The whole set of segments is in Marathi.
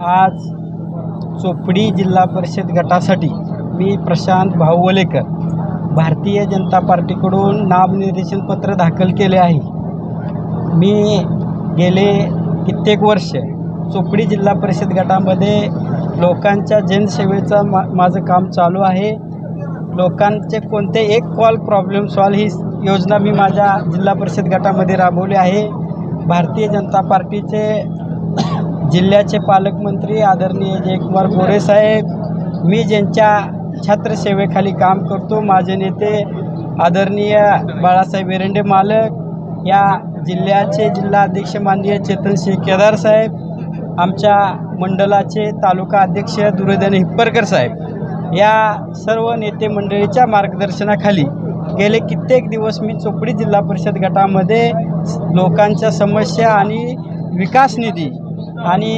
आज चोपडी जिल्हा परिषद गटासाठी मी प्रशांत भाऊवलेकर भारतीय जनता पार्टीकडून नामनिर्देशन पत्र दाखल केले आहे. मी गेले कित्येक वर्ष चोपडी जिल्हा परिषद गटामध्ये लोकांच्या जनसेवेचं मा माझं काम चालू आहे. लोकांचे कोणते एक कॉल प्रॉब्लेम सॉल्व ही योजना मी माझ्या जिल्हा परिषद गटामध्ये राबवली आहे. भारतीय जनता पार्टीचे जिल्ह्याचे पालकमंत्री आदरणीय जयकुमार गोरेसाहेब मी ज्यांच्या छत्रसेवेखाली काम करतो माझे नेते आदरणीय बाळासाहेब एरंडे मालक या जिल्ह्याचे जिल्हाध्यक्ष माननीय चेतनसिंह केदार साहेब आमच्या मंडलाचे तालुका अध्यक्ष दुर्योधन हिप्परकर साहेब या सर्व नेते मंडळीच्या मार्गदर्शनाखाली गेले कित्येक दिवस मी चोपडी जिल्हा परिषद गटामध्ये लोकांच्या समस्या आणि विकास निधी आणि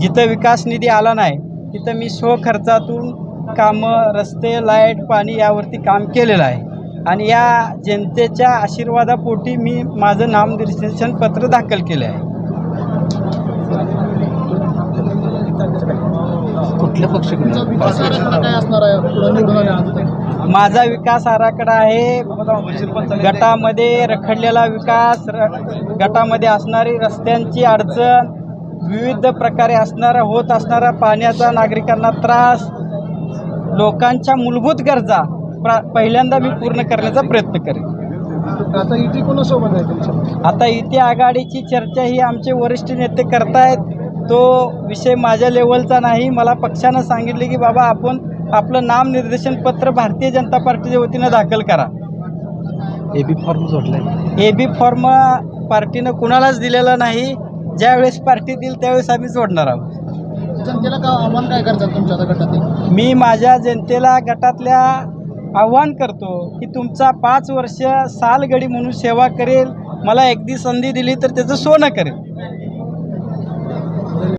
जिथं विकास निधी आला नाही तिथं मी स्वखर्चातून कामं रस्ते लाइट पाणी यावरती काम केलेलं आहे. आणि या जनतेच्या आशीर्वादापोटी मी माझं नामनिर्देशन पत्र दाखल केलं आहे? निवडून आल्यानंतर माझा विकास आराखडा आहे गटामध्ये रखडलेला विकास र गटामध्ये असणारी रस्त्यांची अडचण विविध प्रकारे असणारा होत असणारा पाण्याचा नागरिकांना त्रास लोकांच्या मूलभूत गरजा प्रा पहिल्यांदा मी पूर्ण करण्याचा प्रयत्न करेन. आता इथे कोणासोबत आहे तुमच्या? आता इथे आघाडीची चर्चा ही आमचे वरिष्ठ नेते करतायत. तो विषय माझ्या लेवलचा नाही. मला पक्षानं सांगितले की बाबा आपण आपलं नामनिर्देशन पत्र भारतीय जनता पार्टीच्या वतीनं दाखल करा. A B form जोडलाय. A B form पार्टीनं कुणालाच दिलेला नाही. ज्यावेळेस पार्टी देईल त्यावेळेस आम्ही सोडणार आहोत. जनतेला का आव्हान काय करतात तुमच्या आता गटातील मी माझ्या जनतेला गटातल्या आव्हान करतो की तुमचा पाच वर्ष सालगडी म्हणून सेवा करेल मला एकदी संधी दिली तर त्याचं सोनं करेल.